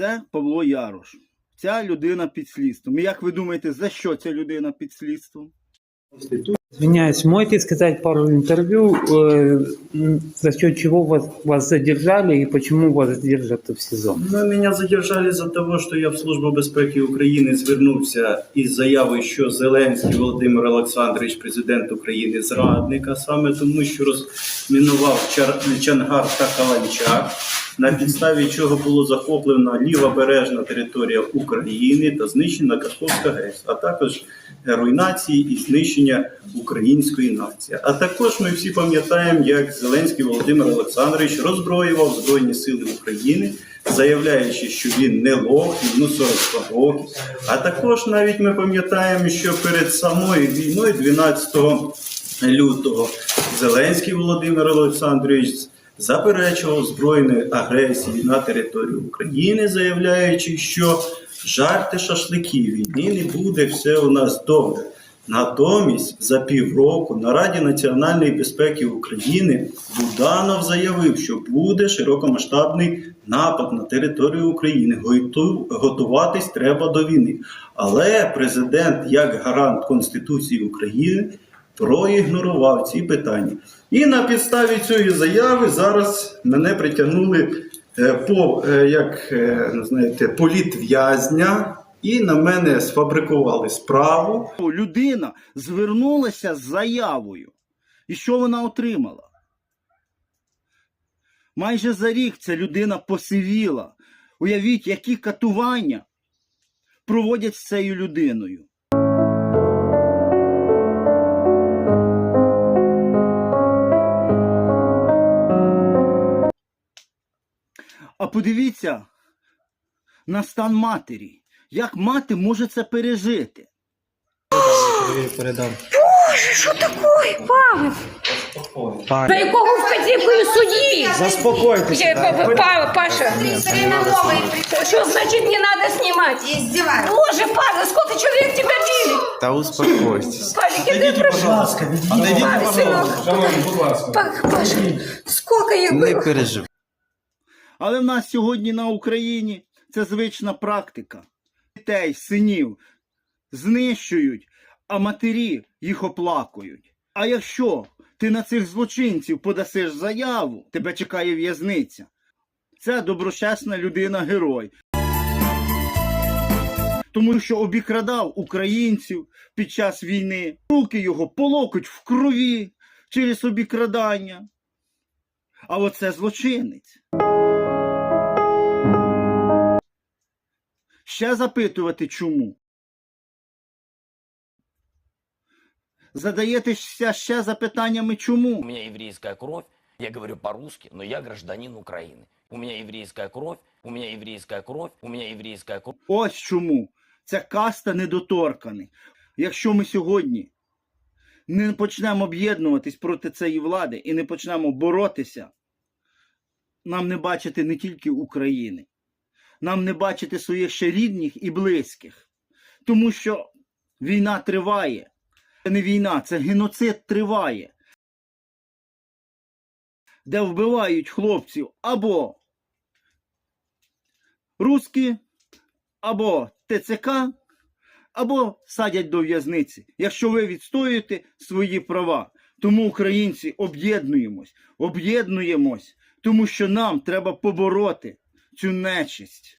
Це Павло Ярош. Ця людина під слідством. Як ви думаєте, за що ця людина під слідством? Извиняюсь, можете сказать пару интервью, э, за счет чего вас, вас задержали и почему вас держат в СИЗО? Ну, меня задержали за того, що я в Службу безпеки України звернувся із заявою, що Зеленський Володимир Олександрович, президент України, зрадник, а саме тому, що розмінував Чар- Чангар та Каланчак, на підставі чого було захоплена лівобережна територія України та знищена Каховська ГЕС, а також руйнації і знищення української нації. А також ми всі пам'ятаємо, як Зеленський Володимир Олександрович роззброював Збройні Сили України, заявляючи, що він не лох, йому 42 роки. А також навіть ми пам'ятаємо, що перед самою війною, 12 лютого, Зеленський Володимир Олександрович заперечував збройної агресії на територію України, заявляючи, що жарти шашликів війни не буде, все у нас добре. Натомість за півроку на Раді національної безпеки України Буданов заявив, що буде широкомасштабний напад на територію України. Готуватись треба до війни. Але президент, як гарант Конституції України, проігнорував ці питання. І на підставі цієї заяви зараз мене притягнули по е, як е, ну, знаєте, політв'язня, і на мене сфабрикували справу. Людина звернулася з заявою. І що вона отримала? Майже за рік ця людина посивіла. Уявіть, які катування проводять з цією людиною. Подивіться на стан матері. Як мати може це пережити? Боже, що таке, Павел? За якого вказівкою судді? Заспокойтесь. Паша, что значит не надо снимать? Издеваются. Боже, Павел, сколько человек тебя били? Та успокойтесь. Павел, я тебя прошу. Павел, сынок. Па- Паша, сколько я Не переживай. Але в нас сьогодні на Україні це звична практика. Дітей, синів знищують, а матері їх оплакують. А якщо ти на цих злочинців подасиш заяву, тебе чекає в'язниця. Це доброчесна людина-герой. Тому що обікрадав українців під час війни, руки його полокоть в крові через обікрадання. А оце злочинець. Ще запитувати чому? Задаєтеся ще запитаннями чому? У чому? меня еврейская кровь, я говорю по-русски, но я гражданин Украины. У меня еврейская кровь, у меня еврейская кровь, у меня еврейская кровь. Ось чому. Це каста недоторканих. Якщо ми сьогодні не почнемо об'єднуватись проти цієї влади і не почнемо боротися, нам не бачити не тільки України, нам не бачити своїх ще рідних і близьких. Тому що війна триває. Це не війна, це геноцид триває. Де вбивають хлопців або русські, або ТЦК, або садять до в'язниці, якщо ви відстоюєте свої права. Тому українці об'єднуємось, об'єднуємось, тому що нам треба побороти цю нечисть.